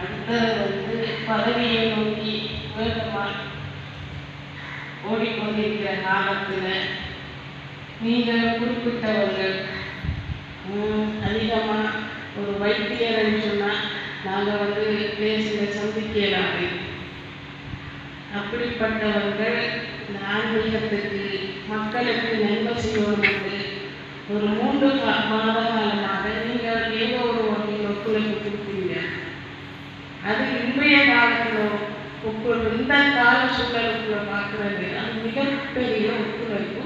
அடுத்தது வந்து பதவியை நோக்கி வேகமாக ஓடிக்கொண்டிருக்கிற காலத்தில் நீங்கள் குறிப்பிட்டவர்கள். அதிகமாக ஒரு வைத்தியர்னு சொன்னால் நாங்கள் வந்து பேசுகிற சந்திக்கிறாங்க அப்படிப்பட்டவர்கள் இந்த ஆன்மீகத்துக்கு மக்களுக்கு நன்மை செய்யணும் ஒரு மூன்று மாதம் மாத காலமாக நீங்கள் ஏதோ ஒரு வகையில் ஒத்துழைப்பு கொடுத்தீங்க அது இன்றைய காலத்தில் ஒத்துழைப்பு இந்த கால சூழலுக்குள்ள பார்க்கறது அது மிகப்பெரிய ஒத்துழைப்பு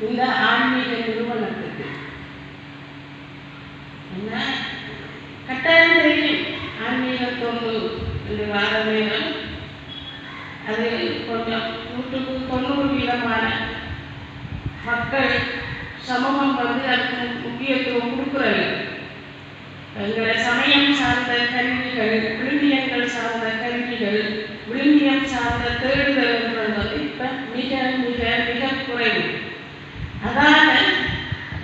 இந்த ஆன்மீக நிறுவனத்துக்கு. கட்டாயம் தெரியும். ஆன்மீக தொண்டு என்று வார நேரம் அது கொஞ்சம் நூற்றுக்கு தொண்ணூறு வீதமான மக்கள் சமூகம் வந்து அதுக்கு முக்கியத்துவம் கொடுக்குறாங்க எங்களை சமயம் சார்ந்த கல்விகள் விழுந்திய சார்ந்த கல்விகள் விழுமியம் சார்ந்த தேடுதல்ன்றது வந்து இப்போ மிக மிக மிக குறைவு அதால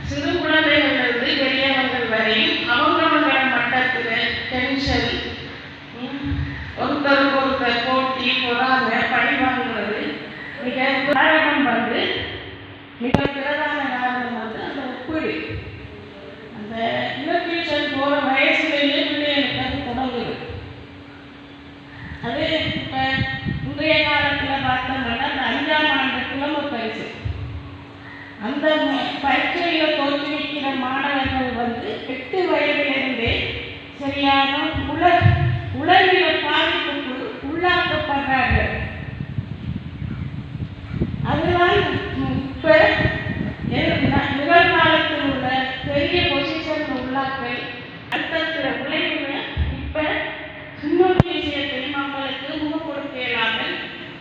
சிறு குழந்தைகளிலிருந்து பெரியவர்கள் வரையும் அவங்கவங்கள மட்டத்தில் டென்ஷன் ஒருத்தருக்கு ஒருத்தர் போட்டி பொறாம பழி வாங்குறது மிக காரணம் வந்து மிக பிரதான காரணம் வந்து அந்த ஒப்பீடு அந்த இலக்கியேஷன் போகிற வயசுலேயே பிள்ளைகளுக்கு அது தொடங்குது. அது இப்போ இன்றைய காலத்தில் பார்த்தோம்னா அந்த அஞ்சாம் ஆண்டு புலமை பரிசு அந்த ம- தோற்றுவிக்கிற மாணவர்கள் வந்து எட்டு வயதிலிருந்தே சரியான உல உளவியல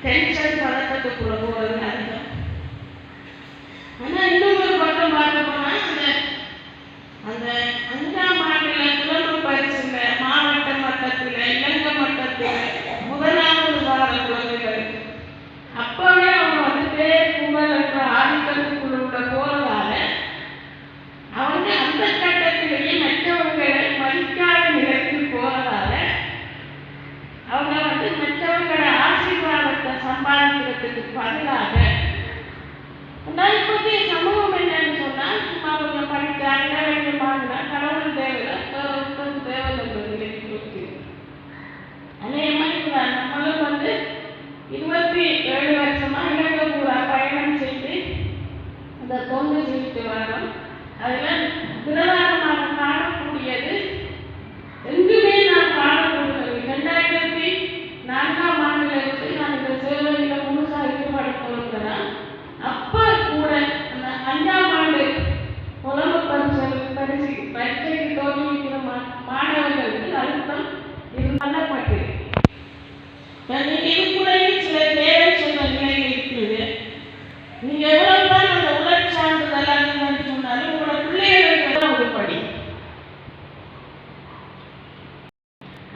tension சம்பாதிக்கிறதுக்கு பதிலாக. நான் இப்போதைய சமூகம் என்னன்னு சொன்னால் சும்மா கொஞ்சம் படிக்கிறாங்க கொஞ்சம் வாங்கினா கடவுள் தேவையில்லை ஒருத்தரும் தேவையில்லை நிலைக்கு அதே மாதிரி நம்மளும் வந்து இருபத்தி ஏழு வருஷமா இலங்கை பூரா பயணம் செய்து அந்த தொண்டு செய்து வரோம் அதில் பிரதானமாக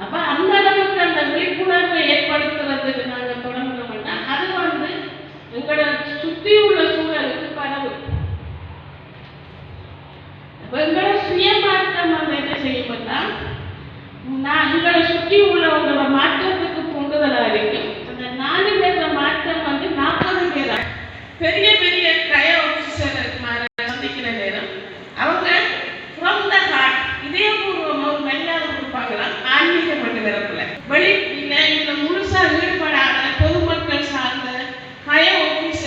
அப்ப அந்த அளவுக்கு அந்த விழிப்புணர்வை ஏற்படுத்துறதுக்கு நாங்க தொடங்கினோம்னா அது வந்து எங்களை சுத்தி உள்ள சூழலுக்கு பரவு எங்களை சுயமாற்றம் வந்து என்ன செய்யப்பட்டா நான் எங்களை சுற்றி உள்ளவங்களோட மாற்றத்துக்கு பொங்குதலா இருக்கு அந்த நாலு